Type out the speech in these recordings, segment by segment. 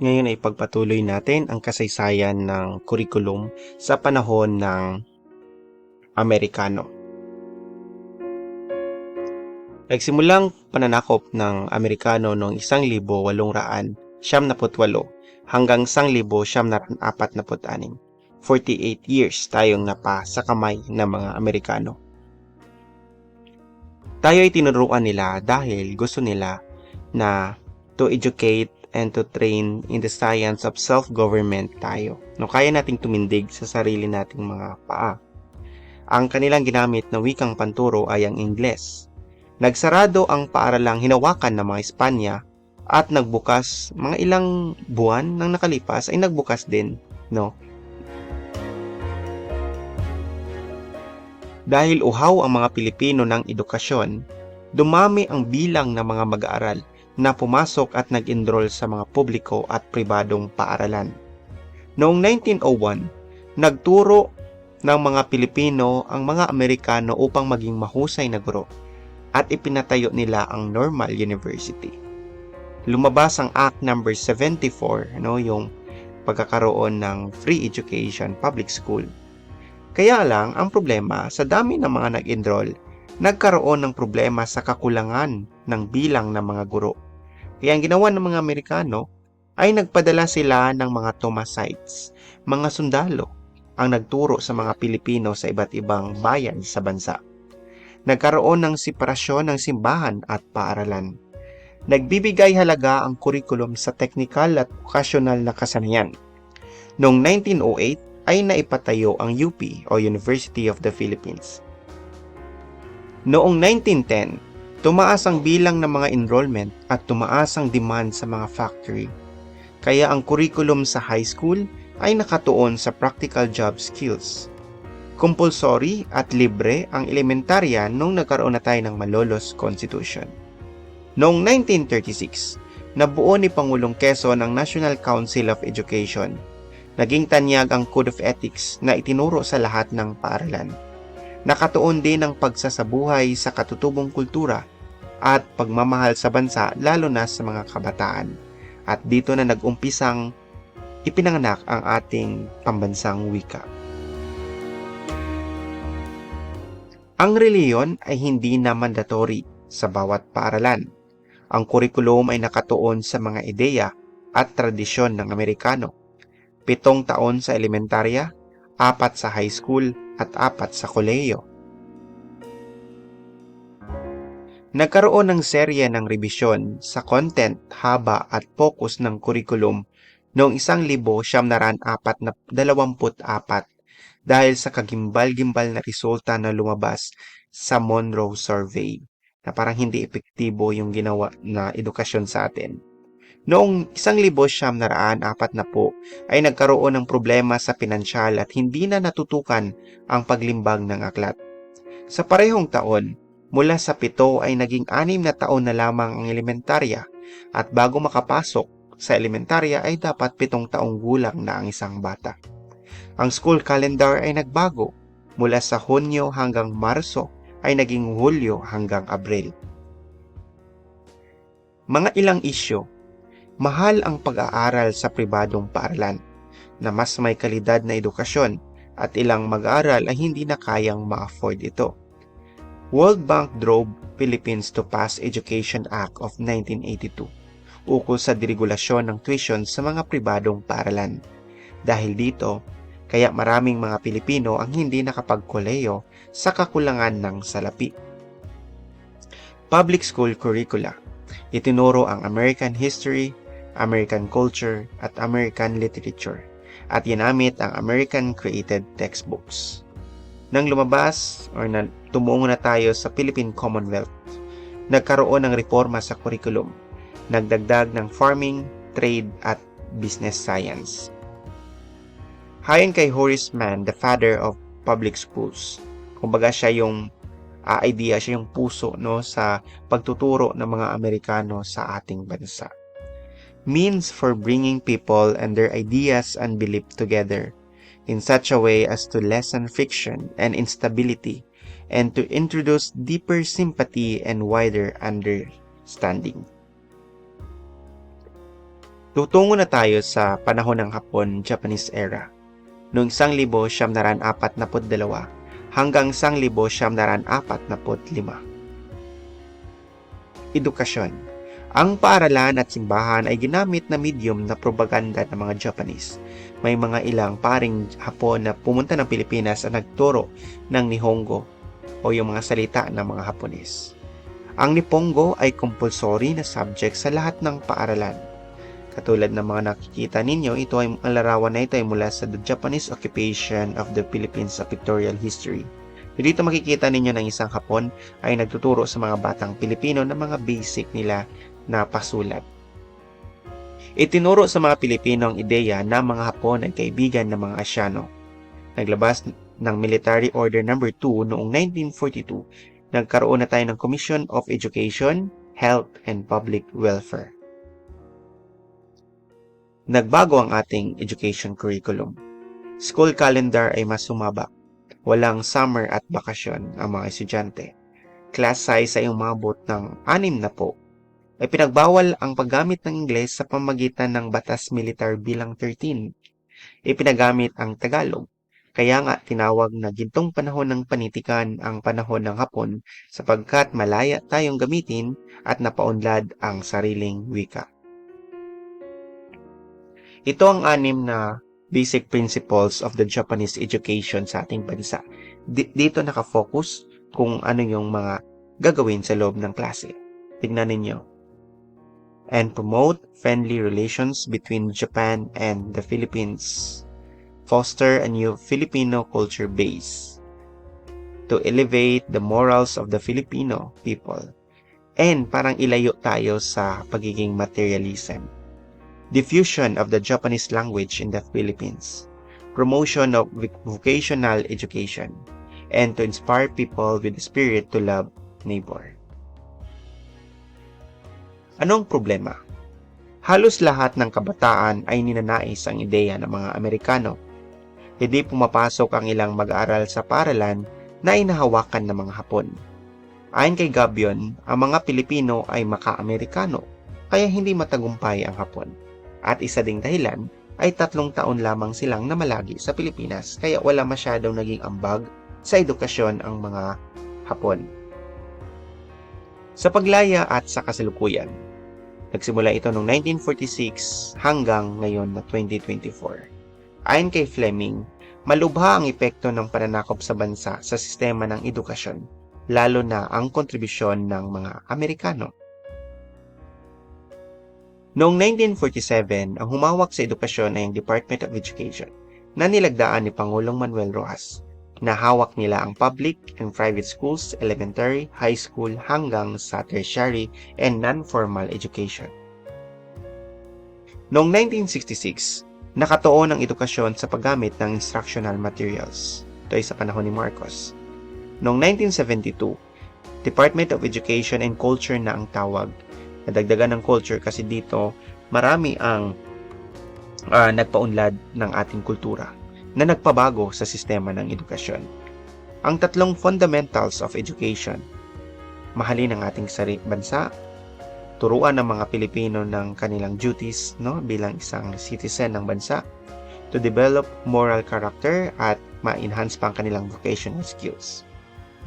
Ngayon ay pagpatuloy natin ang kasaysayan ng kurikulum sa panahon ng Amerikano. Nagsimulang pananakop ng Amerikano noong 1800 hanggang 1946. 48 years tayong napa sa kamay ng mga Amerikano. Tayo ay tinuruan nila dahil gusto nila na to educate and to train in the science of self-government tayo. No, kaya nating tumindig sa sarili nating mga paa. Ang kanilang ginamit na wikang panturo ay ang Ingles. Nagsarado ang paaralang hinawakan ng mga Espanya at nagbukas mga ilang buwan nang nakalipas ay nagbukas din, no? Dahil uhaw ang mga Pilipino ng edukasyon, dumami ang bilang ng mga mag-aaral na pumasok at nag-enroll sa mga publiko at pribadong paaralan. Noong 1901, nagturo ng mga Pilipino ang mga Amerikano upang maging mahusay na guro at ipinatayo nila ang Normal University. Lumabas ang Act number 74, ano, yung pagkakaroon ng free education public school kaya lang, ang problema, sa dami ng mga nag-enroll, nagkaroon ng problema sa kakulangan ng bilang ng mga guro. Kaya ang ginawa ng mga Amerikano ay nagpadala sila ng mga Thomasites, mga sundalo, ang nagturo sa mga Pilipino sa iba't ibang bayan sa bansa. Nagkaroon ng separasyon ng simbahan at paaralan. Nagbibigay halaga ang kurikulum sa teknikal at vocational na kasanayan. Noong 1908, ay naipatayo ang UP o University of the Philippines. Noong 1910, tumaas ang bilang ng mga enrollment at tumaas ang demand sa mga factory. Kaya ang curriculum sa high school ay nakatuon sa practical job skills. Compulsory at libre ang elementarya nung nagkaroon na tayo ng Malolos Constitution. Noong 1936, nabuo ni Pangulong Quezon ang National Council of Education Naging tanyag ang Code of Ethics na itinuro sa lahat ng paaralan. Nakatuon din ang pagsasabuhay sa katutubong kultura at pagmamahal sa bansa lalo na sa mga kabataan. At dito na nag-umpisang ipinanganak ang ating pambansang wika. Ang reliyon ay hindi na mandatory sa bawat paaralan. Ang kurikulum ay nakatuon sa mga ideya at tradisyon ng Amerikano pitong taon sa elementarya, apat sa high school at apat sa koleyo. Nagkaroon ng serye ng revisyon sa content, haba at focus ng kurikulum noong 1924 dahil sa kagimbal-gimbal na resulta na lumabas sa Monroe Survey na parang hindi epektibo yung ginawa na edukasyon sa atin. Noong 1940 na po ay nagkaroon ng problema sa pinansyal at hindi na natutukan ang paglimbag ng aklat. Sa parehong taon, mula sa pito ay naging anim na taon na lamang ang elementarya at bago makapasok sa elementarya ay dapat pitong taong gulang na ang isang bata. Ang school calendar ay nagbago mula sa Hunyo hanggang Marso ay naging Hulyo hanggang Abril. Mga ilang isyo mahal ang pag-aaral sa pribadong paaralan na mas may kalidad na edukasyon at ilang mag-aaral ay hindi na kayang ma-afford ito. World Bank drove Philippines to pass Education Act of 1982 ukol sa diregulasyon ng tuition sa mga pribadong paaralan. Dahil dito, kaya maraming mga Pilipino ang hindi nakapagkoleyo sa kakulangan ng salapi. Public School Curricula Itinuro ang American History, American culture, at American literature, at ginamit ang American created textbooks. Nang lumabas or na tumungo na tayo sa Philippine Commonwealth, nagkaroon ng reforma sa curriculum, nagdagdag ng farming, trade, at business science. Hayon kay Horace Mann, the father of public schools, kumbaga siya yung uh, idea, siya yung puso no, sa pagtuturo ng mga Amerikano sa ating bansa means for bringing people and their ideas and belief together in such a way as to lessen friction and instability and to introduce deeper sympathy and wider understanding. Tutungo na tayo sa panahon ng Hapon-Japanese era. Noong 1942 hanggang 1945. Edukasyon Ang paaralan at simbahan ay ginamit na medium na propaganda ng mga Japanese. May mga ilang paring Hapon na pumunta ng Pilipinas at nagturo ng Nihongo o yung mga salita ng mga Hapones. Ang Nipongo ay compulsory na subject sa lahat ng paaralan. Katulad ng mga nakikita ninyo, ito ay ang larawan na ito ay mula sa The Japanese Occupation of the Philippines sa Pictorial History. Dito makikita ninyo ng isang Hapon ay nagtuturo sa mga batang Pilipino ng mga basic nila na pasulat. Itinuro sa mga Pilipino ang ideya na mga Hapon ay kaibigan ng mga Asyano. Naglabas ng Military Order No. 2 noong 1942, nagkaroon na tayo ng Commission of Education, Health, and Public Welfare. Nagbago ang ating education curriculum. School calendar ay mas sumaba. Walang summer at bakasyon ang mga estudyante. Class size ay umabot ng anim na po. Ay pinagbawal ang paggamit ng Ingles sa pamagitan ng Batas Militar bilang 13. Ipinagamit ang Tagalog. Kaya nga tinawag na gintong panahon ng panitikan ang panahon ng Hapon sapagkat malaya tayong gamitin at napaunlad ang sariling wika. Ito ang anim na basic principles of the Japanese education sa ating bansa. D- dito nakafocus kung ano yung mga gagawin sa loob ng klase. Tignan ninyo. And promote friendly relations between Japan and the Philippines. Foster a new Filipino culture base. To elevate the morals of the Filipino people. And parang ilayo tayo sa pagiging materialism diffusion of the Japanese language in the Philippines, promotion of vocational education, and to inspire people with the spirit to love neighbor. Anong problema? Halos lahat ng kabataan ay ninanais ang ideya ng mga Amerikano. Hindi pumapasok ang ilang mag-aaral sa paralan na inahawakan ng mga Hapon. Ayon kay Gabion, ang mga Pilipino ay maka-Amerikano, kaya hindi matagumpay ang Hapon. At isa ding dahilan ay tatlong taon lamang silang namalagi sa Pilipinas kaya wala masyadong naging ambag sa edukasyon ang mga Hapon. Sa paglaya at sa kasalukuyan, nagsimula ito noong 1946 hanggang ngayon na 2024. Ayon kay Fleming, malubha ang epekto ng pananakop sa bansa sa sistema ng edukasyon, lalo na ang kontribusyon ng mga Amerikano. Noong 1947, ang humawak sa edukasyon ay ang Department of Education na nilagdaan ni Pangulong Manuel Rojas na hawak nila ang public and private schools, elementary, high school hanggang sa tertiary and non-formal education. Noong 1966, nakatuon ang edukasyon sa paggamit ng instructional materials. Ito ay sa panahon ni Marcos. Noong 1972, Department of Education and Culture na ang tawag nadagdagan ng culture kasi dito marami ang uh, nagpaunlad ng ating kultura na nagpabago sa sistema ng edukasyon. Ang tatlong fundamentals of education, mahalin ang ating sarili bansa, turuan ng mga Pilipino ng kanilang duties no, bilang isang citizen ng bansa, to develop moral character at ma-enhance pa ang kanilang vocational skills.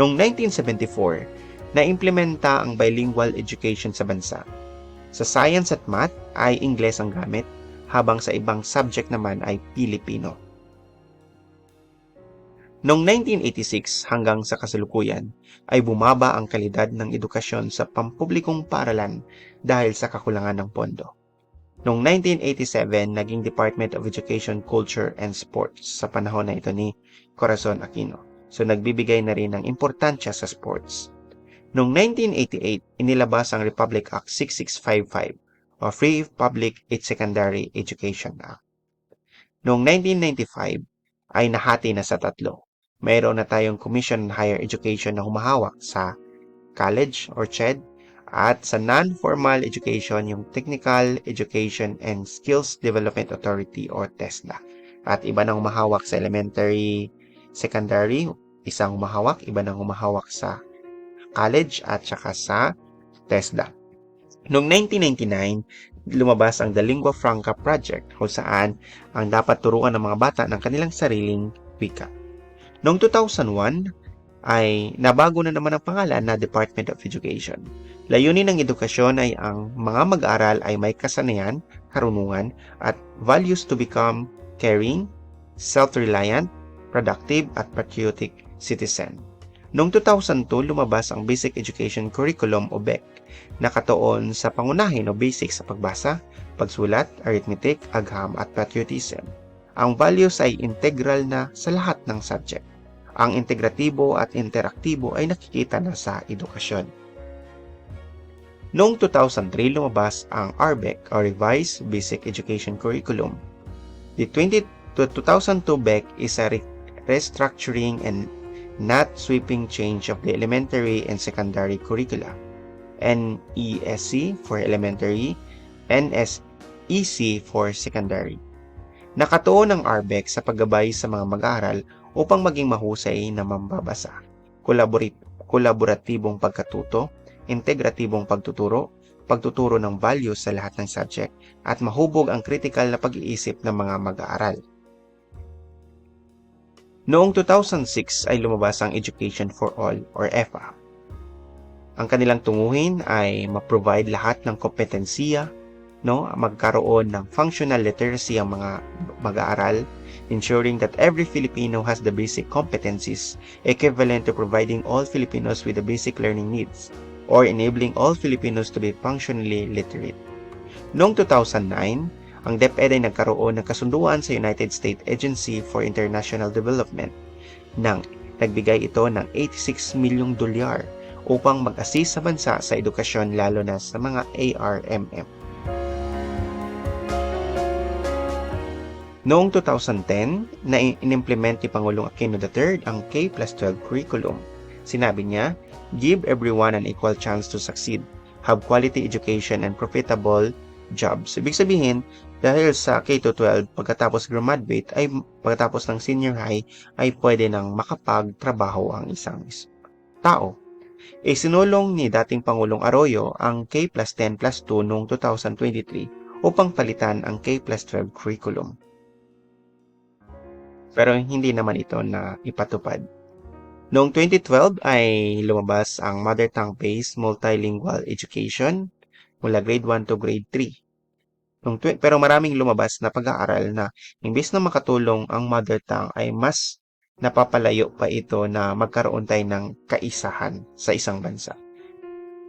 Noong 1974, na-implementa ang bilingual education sa bansa. Sa science at math ay Ingles ang gamit, habang sa ibang subject naman ay Pilipino. Noong 1986 hanggang sa kasalukuyan ay bumaba ang kalidad ng edukasyon sa pampublikong paaralan dahil sa kakulangan ng pondo. Noong 1987, naging Department of Education, Culture and Sports sa panahon na ito ni Corazon Aquino. So nagbibigay na rin ng importansya sa sports. Noong 1988, inilabas ang Republic Act 6655 o Free Public Secondary Education Act. Noong 1995 ay nahati na sa tatlo. Mayroon na tayong Commission on Higher Education na humahawak sa college or CHED at sa non-formal education yung Technical Education and Skills Development Authority or TESDA. At iba nang humahawak sa elementary, secondary, isang humahawak, iba nang humahawak sa College at saka sa TESDA. Noong 1999, lumabas ang The Lingua Franca Project kung saan ang dapat turuan ng mga bata ng kanilang sariling wika. Noong 2001 ay nabago na naman ang pangalan na Department of Education. Layunin ng edukasyon ay ang mga mag-aaral ay may kasanayan, karunungan, at values to become caring, self-reliant, productive, at patriotic citizen. Noong 2002, lumabas ang Basic Education Curriculum o BEC na katuon sa pangunahin o basic sa pagbasa, pagsulat, arithmetic, agham at patriotism. Ang values ay integral na sa lahat ng subject. Ang integratibo at interaktibo ay nakikita na sa edukasyon. Noong 2003, lumabas ang RBEC o Revised Basic Education Curriculum. The 20 to 2002 BEC is a re- restructuring and not sweeping change of the elementary and secondary curricula. NESC for elementary, NSEC for secondary. Nakatuon ang RBEC sa paggabay sa mga mag-aaral upang maging mahusay na mambabasa, kolaborit- kolaboratibong pagkatuto, integratibong pagtuturo, pagtuturo ng values sa lahat ng subject, at mahubog ang critical na pag-iisip ng mga mag-aaral. Noong 2006 ay lumabas ang Education for All or EFA. Ang kanilang tunguhin ay ma-provide lahat ng kompetensiya, no, magkaroon ng functional literacy ang mga mag-aaral, ensuring that every Filipino has the basic competencies equivalent to providing all Filipinos with the basic learning needs or enabling all Filipinos to be functionally literate. Noong 2009, ang DepEd ay nagkaroon ng kasunduan sa United States Agency for International Development nang nagbigay ito ng 86 milyong dolyar upang mag-assist sa bansa sa edukasyon lalo na sa mga ARMM. Noong 2010, na inimplement ni Pangulong Aquino III ang K plus 12 curriculum. Sinabi niya, give everyone an equal chance to succeed, have quality education and profitable jobs. Ibig sabihin, dahil sa K-12, pagkatapos graduate ay pagkatapos ng senior high ay pwede nang makapagtrabaho ang isang tao. Isinulong ni dating Pangulong Arroyo ang K plus 10 plus 2 noong 2023 upang palitan ang K plus 12 curriculum. Pero hindi naman ito na ipatupad. Noong 2012 ay lumabas ang Mother Tongue Based Multilingual Education mula grade 1 to grade 3. Nung tw- pero maraming lumabas na pag-aaral na imbes na makatulong ang mother tongue ay mas napapalayo pa ito na magkaroon tayo ng kaisahan sa isang bansa.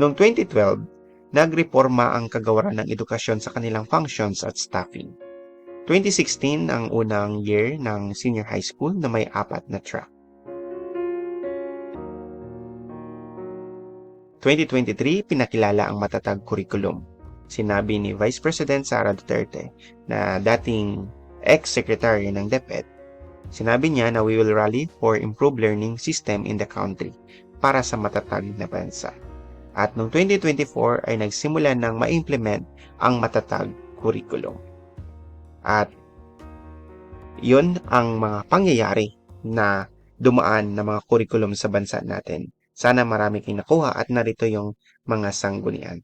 Noong 2012, nagreforma ang kagawaran ng edukasyon sa kanilang functions at staffing. 2016 ang unang year ng senior high school na may apat na track. 2023, pinakilala ang matatag curriculum. Sinabi ni Vice President Sara Duterte na dating ex-secretary ng DepEd, sinabi niya na we will rally for improved learning system in the country para sa matatag na bansa. At noong 2024 ay nagsimula ng ma-implement ang matatag curriculum. At yun ang mga pangyayari na dumaan na mga curriculum sa bansa natin. Sana marami kayong nakuha at narito yung mga sanggunian.